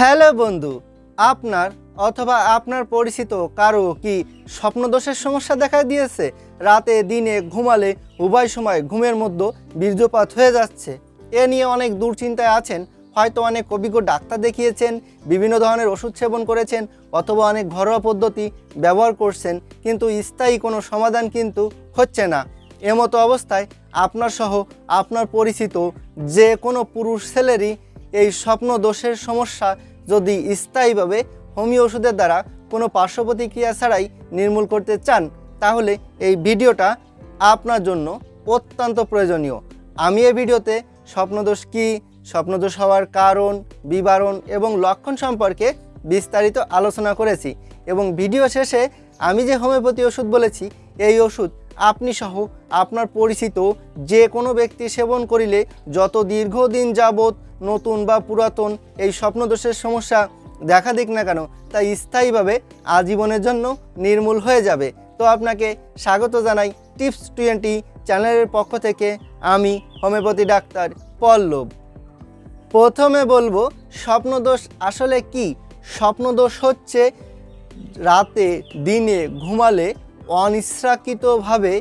Hello বন্ধু, আপনার অথবা আপনার পরিচিত কারও কি স্বপ্নদোষের সমস্যা দেখা দিয়েছে? রাতে, দিনে, ঘুমালে উভয় সময় ঘুমের মধ্যে বীর্যপাত হয়ে যাচ্ছে। এ নিয়ে অনেক দুশ্চিন্তায় আছেন। হয়তো অনেক অভিজ্ঞ ডাক্তার দেখিয়েছেন, বিভিন্ন ধরনের ওষুধ সেবন করেছেন অথবা অনেক ঘরোয়া পদ্ধতি ব্যবহার করছেন, কিন্তু স্থায়ী কোনো সমাধান কিন্তু হচ্ছে না। এমতো অবস্থায় আপনার সহ আপনার পরিচিত যে কোনো পুরুষ ছেলেরই এই স্বপ্ন দোষের সমস্যা যদি স্থায়ীভাবে হোমিও ওষুধের দ্বারা কোনো পার্শ্ব প্রতিক্রিয়া ছাড়াই নির্মূল করতে চান, তাহলে এই ভিডিওটা আপনার জন্য অত্যন্ত প্রয়োজনীয়। আমি এই ভিডিওতে স্বপ্নদোষ কী, স্বপ্নদোষ হওয়ার কারণ, বিবরণ এবং লক্ষণ সম্পর্কে বিস্তারিত আলোচনা করেছি এবং ভিডিও শেষে আমি যে হোমিওপ্যাথি ওষুধ বলেছি, এই ওষুধ আপনি সহ আপনার পরিচিত যে কোনো ব্যক্তি সেবন করিলে যত দীর্ঘদিন যাবৎ নতুন বা পুরাতন এই স্বপ্নদোষের সমস্যা দেখা দিক না কেন, তা স্থায়ীভাবে আজীবনের জন্য নির্মূল হয়ে যাবে। তো আপনাকে স্বাগত জানাই টিপস টোয়েন্টি চ্যানেলের পক্ষ থেকে আমি হোমিওপ্যাথি ডাক্তার পল্লব। প্রথমে বলব, স্বপ্নদোষ আসলে কি? স্বপ্নদোষ হচ্ছে রাতে, দিনে ঘুমালে অনিচ্ছাকৃতভাবে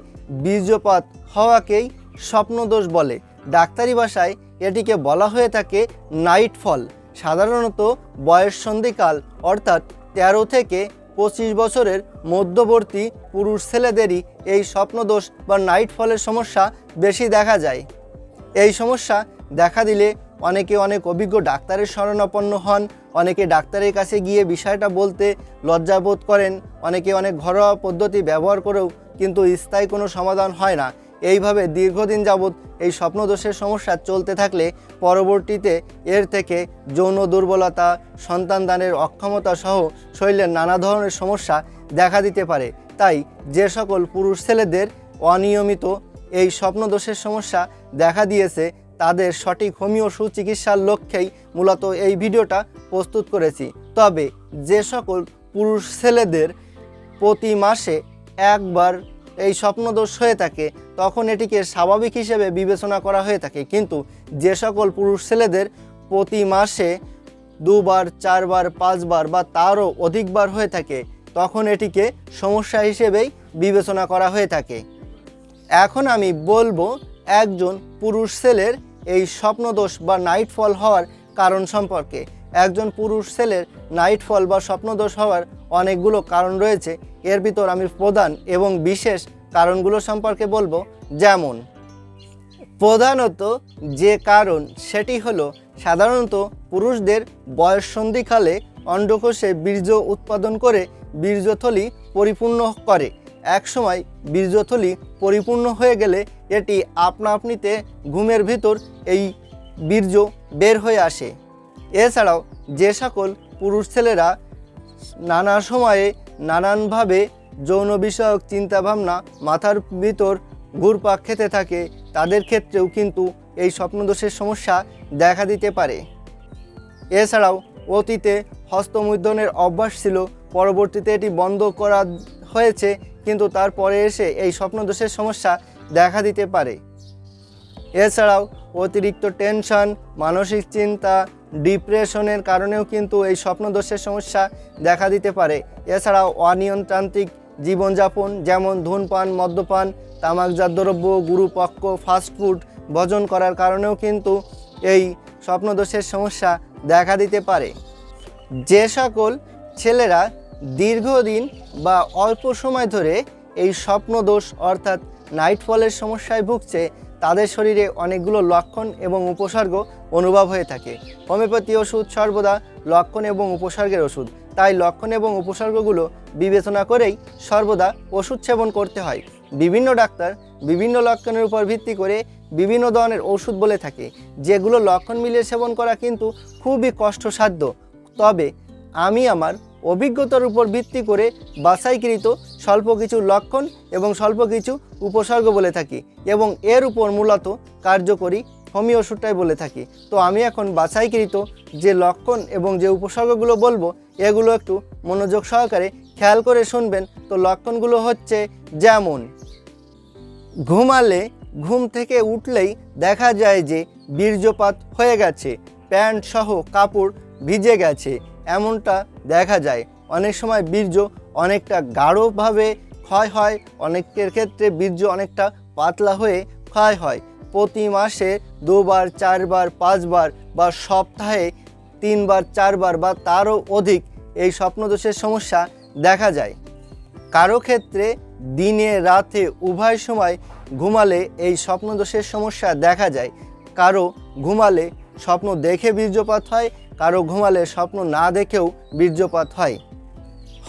বীর্যপাত হওয়াকেই স্বপ্নদোষ বলে। ডাক্তারি ভাষায় এটিকে বলা হয়ে থাকে নাইট ফল সাধারণত বয়স সন্ধিকাল, অর্থাৎ তেরো থেকে পঁচিশ বছরের মধ্যবর্তী পুরুষ ছেলেদেরই এই স্বপ্নদোষ বা নাইট ফলের সমস্যা বেশি দেখা যায়। এই সমস্যা দেখা দিলে অনেকে অনেক অভিজ্ঞ ডাক্তারের শরণাপন্ন হন অনেকে ডাক্তারের কাছে গিয়ে বিষয়টা বলতে লজ্জাবোধ করেন, অনেকে অনেক ঘরোয়া পদ্ধতি ব্যবহার করেও কিন্তু স্থায়ী কোনো সমাধান হয় না। এইভাবে দীর্ঘদিন যাবৎ এই স্বপ্নদোষের সমস্যা চলতে থাকলে পরবর্তীতে এর থেকে যৌন দুর্বলতা, সন্তান দানের অক্ষমতা সহ শরীরের নানা ধরনের সমস্যা দেখা দিতে পারে। তাই যে সকল পুরুষ ছেলেদের অনিয়মিত এই স্বপ্নদোষের সমস্যা দেখা দিয়েছে তাদের সঠিক হোমিও সুচিকিৎসার লক্ষ্যেই মূলত এই ভিডিওটা প্রস্তুত করেছি। তবে যে সকল পুরুষ ছেলেদের প্রতি মাসে একবার এই স্বপ্নদোষ হয়ে থাকে, তখন এটিকে স্বাভাবিক হিসেবে বিবেচনা করা হয়ে থাকে। কিন্তু যে সকল পুরুষ ছেলেদের প্রতি মাসে দুবার, চারবার, পাঁচবার বা তারও অধিকবার হয়ে থাকে, তখন এটিকে সমস্যা হিসেবেই বিবেচনা করা হয়ে থাকে। এখন আমি বলব একজন পুরুষ ছেলের এই স্বপ্নদোষ বা নাইট ফল হওয়ার কারণ সম্পর্কে। একজন পুরুষ ছেলের নাইট ফল বা স্বপ্নদোষ হওয়ার অনেকগুলো কারণ রয়েছে। এর ভিতর আমি প্রধান এবং বিশেষ কারণগুলো সম্পর্কে বলব। যেমন, প্রধানত যে কারণ সেটি হলো সাধারণত পুরুষদের বয়স সন্ধিকালে অন্ডকোষে বীর্য উৎপাদন করে বীর্যথলি পরিপূর্ণ করে। একসময় বীর্যথলি পরিপূর্ণ হয়ে গেলে এটি আপনা আপনিতে ঘুমের ভিতর এই বীর্য বের হয়ে আসে। এছাড়াও যে সকল পুরুষ ছেলেরা নানা সময়ে নানানভাবে যৌন বিষয়ক চিন্তাভাবনা মাথার ভিতর ঘুরপাক খেতে থাকে, তাদের ক্ষেত্রেও কিন্তু এই স্বপ্নদোষের সমস্যা দেখা দিতে পারে। এছাড়াও অতীতে হস্তমৈদনের অভ্যাস ছিল, পরবর্তীতে এটি বন্ধ করা হয়েছে, কিন্তু তারপরে এসে এই স্বপ্নদোষের সমস্যা দেখা দিতে পারে। এছাড়াও অতিরিক্ত টেনশন, মানসিক চিন্তা, ডিপ্রেশনের কারণেও কিন্তু এই স্বপ্নদোষের সমস্যা দেখা দিতে পারে। এছাড়াও অনিয়ন্ত্রান্তিক জীবনযাপন যেমন ধূমপান, মদ্যপান, তামাকজাত দ্রব্য, গুরুপক্ষ ফাস্টফুড ভোজন করার কারণেও কিন্তু এই স্বপ্নদোষের সমস্যা দেখা দিতে পারে। যে সকল ছেলেরা দীর্ঘদিন বা অল্প সময় ধরে এই স্বপ্নদোষ অর্থাৎ নাইট ফলের সমস্যায় ভুগছে, তাদের শরীরে অনেকগুলো লক্ষণ এবং উপসর্গ অনুভব হয়ে থাকে। হোমিওপ্যাথি ওষুধ সর্বদা লক্ষণ এবং উপসর্গের ওষুধ। তাই লক্ষণ এবং উপসর্গগুলো বিবেচনা করেই সর্বদা ওষুধ সেবন করতে হয়। বিভিন্ন ডাক্তার বিভিন্ন লক্ষণের উপর ভিত্তি করে বিভিন্ন ধরনের ওষুধ বলে থাকে, যেগুলো লক্ষণ মিলিয়ে সেবন করা কিন্তু খুবই কষ্টসাধ্য। তবে আমি আমার অভিজ্ঞতার উপর ভিত্তি করে বাছাইকৃত স্বল্প কিছু লক্ষণ এবং স্বল্প কিছু উপসর্গ বলে থাকি এবং এর উপর মূলত কার্যকরী হোমিও ওষুধটাই বলে থাকি। তো আমি এখন বাছাইকৃত যে লক্ষণ এবং যে উপসর্গগুলো বলব, এগুলো একটু মনোযোগ সহকারে খেয়াল করে শুনবেন। তো লক্ষণগুলো হচ্ছে যেমন, ঘুমালে ঘুম থেকে উঠলেই দেখা যায় যে বীর্যপাত হয়ে গেছে, প্যান্ট সহ কাপড় ভিজে গেছে এমনটা দেখা যায়। অনেক সময় বীর্য অনেকটা গাঢ়ভাবে ক্ষয় হয়, অনেকের ক্ষেত্রে বীর্য অনেকটা পাতলা হয়ে ক্ষয় হয়। প্রতি মাসে দুবার, চারবার, পাঁচবার বা সপ্তাহে তিনবার, চারবার বা তারও অধিক এই স্বপ্নদোষের সমস্যা দেখা যায়। কারও ক্ষেত্রে দিনে, রাতে, উভয় সময় ঘুমালে এই স্বপ্নদোষের সমস্যা দেখা যায়। কারও ঘুমালে স্বপ্ন দেখে বীর্যপাত হয় কারও ঘুমালে স্বপ্ন না দেখেও বীর্যপাত হয়।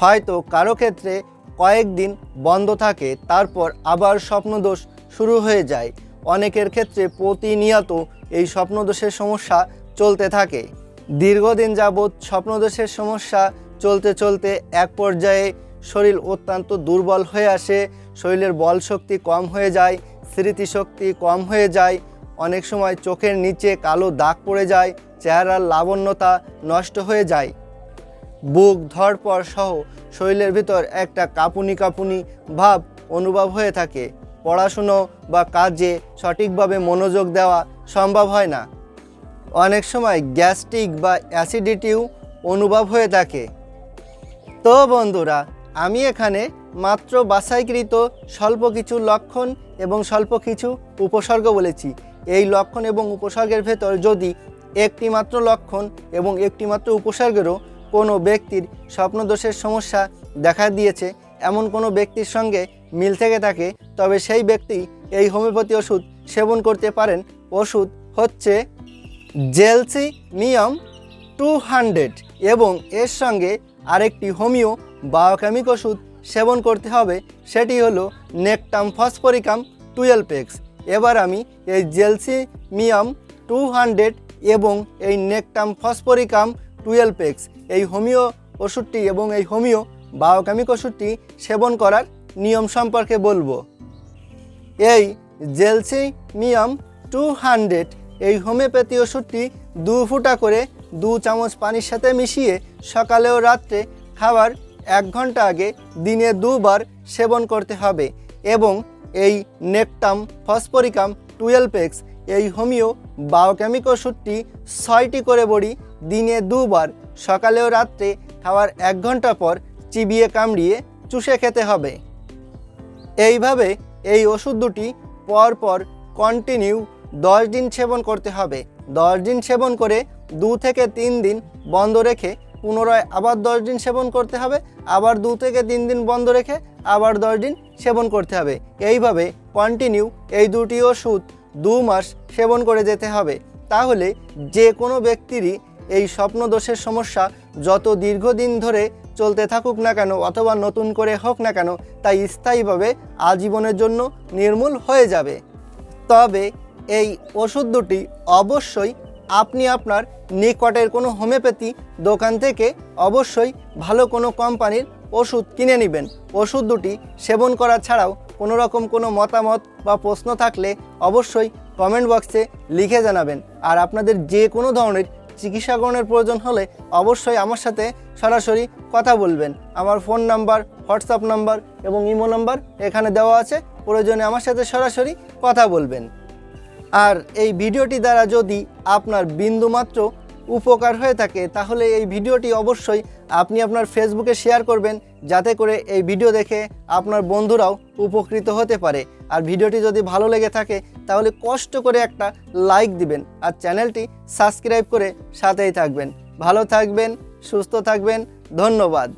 হয়তো কারও ক্ষেত্রে কয়েকদিন বন্ধ থাকে, তারপর আবার স্বপ্নদোষ শুরু হয়ে যায়। অনেকের ক্ষেত্রে প্রতিনিয়ত এই স্বপ্নদোষের সমস্যা চলতে থাকে। দীর্ঘদিন যাবৎ স্বপ্নদোষের সমস্যা চলতে চলতে এক পর্যায়ে শরীর অত্যন্ত দুর্বল হয়ে আসে, শরীরের বল শক্তি কম হয়ে যায়, স্মৃতিশক্তি কম হয়ে যায়, অনেক সময় চোখের নিচে কালো দাগ পড়ে যায় চেহারার লাবণ্যতা নষ্ট হয়ে যায়। বুক ধরপড় সহ শরীরের ভিতর একটা কাঁপুনি কাঁপুনি ভাব অনুভব হয়ে থাকে। পড়াশুনো বা কাজে সঠিকভাবে মনোযোগ দেওয়া সম্ভব হয় না। অনেক সময় গ্যাস্ট্রিক বা অ্যাসিডিটিও অনুভব হয়ে থাকে। তো বন্ধুরা, আমি এখানে মাত্র বাছাইকৃত স্বল্প কিছু লক্ষণ এবং স্বল্প কিছু উপসর্গ বলেছি। এই লক্ষণ এবং উপসর্গের ভেতর যদি একটি মাত্র লক্ষণ এবং একটি মাত্র উপসর্গেরও কোনো ব্যক্তির স্বপ্নদোষের সমস্যা দেখা দিয়েছে, এমন কোনো ব্যক্তির সঙ্গে মিল থেকে থাকে, তবে সেই ব্যক্তি এই হোমিওপ্যাথি ওষুধ সেবন করতে পারেন। ওষুধ হচ্ছে জেলসি মিয়াম টু হান্ড্রেড এবং এর সঙ্গে আরেকটি হোমিও বায়োকেমিক ওষুধ সেবন করতে হবে, সেটি হলো নেকটাম ফসফরিকাম টুয়েলভ এক্স। এবার আমি এই জেলসি মিয়াম টু হান্ড্রেড এবং এই নেকটাম ফসফরিকাম টুয়েলভ এক্স এই হোমিও ওষুধটি এবং এই হোমিও বায়োকেমিক ওষুধটি সেবন করার নিয়ম সম্পর্কে বলব। এই জেলসিমিয়াম টু হান্ড্রেড, এই হোমিওপ্যাথি ওষুধটি দু ফুটা করে দু চামচ পানির সাথে মিশিয়ে সকালে ও রাত্রে খাবার এক ঘণ্টা আগে দিনে দুবার সেবন করতে হবে এবং এই নেকটাম ফসফরিকাম টুয়েলভ এক্স এই হোমিও বায়োকেমিক ওষুধটি ছয়টি করে বড়ি দিনে দুবার, সকালে ও রাত্রে খাওয়ার এক ঘণ্টা পর চিবিয়ে কামড়িয়ে চুষে খেতে হবে। এইভাবে এই ওষুধ দুটি পরপর কন্টিনিউ দশ দিন সেবন করতে হবে। দশ দিন সেবন করে দু থেকে তিন দিন বন্ধ রেখে পুনরায় আবার দশ দিন সেবন করতে হবে, আবার দু থেকে তিন দিন বন্ধ রেখে আবার দশ দিন সেবন করতে হবে। এইভাবে কন্টিনিউ এই দুটি ওষুধ দু মাস সেবন করে যেতে হবে। তাহলে যে কোনো ব্যক্তিরই এই স্বপ্নদোষের সমস্যা যত দীর্ঘদিন ধরে চলতে থাকুক না কেন অথবা নতুন করে হোক না কেন, তাই স্থায়ীভাবে আজীবনের জন্য নির্মূল হয়ে যাবে। তবে এই ওষুধ দুটি অবশ্যই আপনি আপনার নিকটের কোনো হোমিওপ্যাথি দোকান থেকে অবশ্যই ভালো কোনো কোম্পানির ওষুধ কিনে নেবেন। ওষুধ দুটি সেবন করা ছাড়াও কোনো রকম কোনো মতামত বা প্রশ্ন থাকলে অবশ্যই কমেন্ট বক্সে লিখে জানাবেন। আর আপনাদের যে কোনো ধরনের চিকিৎসা গ্রহণের প্রয়োজন হলে অবশ্যই আমার সাথে সরাসরি কথা বলবেন। আমার ফোন নাম্বার হোয়াটসঅ্যাপ নাম্বার এবং ইমো নাম্বার এখানে দেওয়া আছে। প্রয়োজনে আমার সাথে সরাসরি কথা বলবেন। আর এই ভিডিওটি দ্বারা যদি আপনার বিন্দুমাত্র উপকার হয়ে থাকে, তাহলে এই ভিডিওটি অবশ্যই আপনি আপনার ফেসবুকে শেয়ার করবেন, যাতে করে এই ভিডিও দেখে আপনার বন্ধুরাও উপকৃত হতে পারে। আর ভিডিওটি যদি ভালো লেগে থাকে, তাহলে কষ্ট করে একটা লাইক দিবেন আর চ্যানেলটি সাবস্ক্রাইব করে সাথেই থাকবেন। ভালো থাকবেন, সুস্থ থাকবেন, ধন্যবাদ।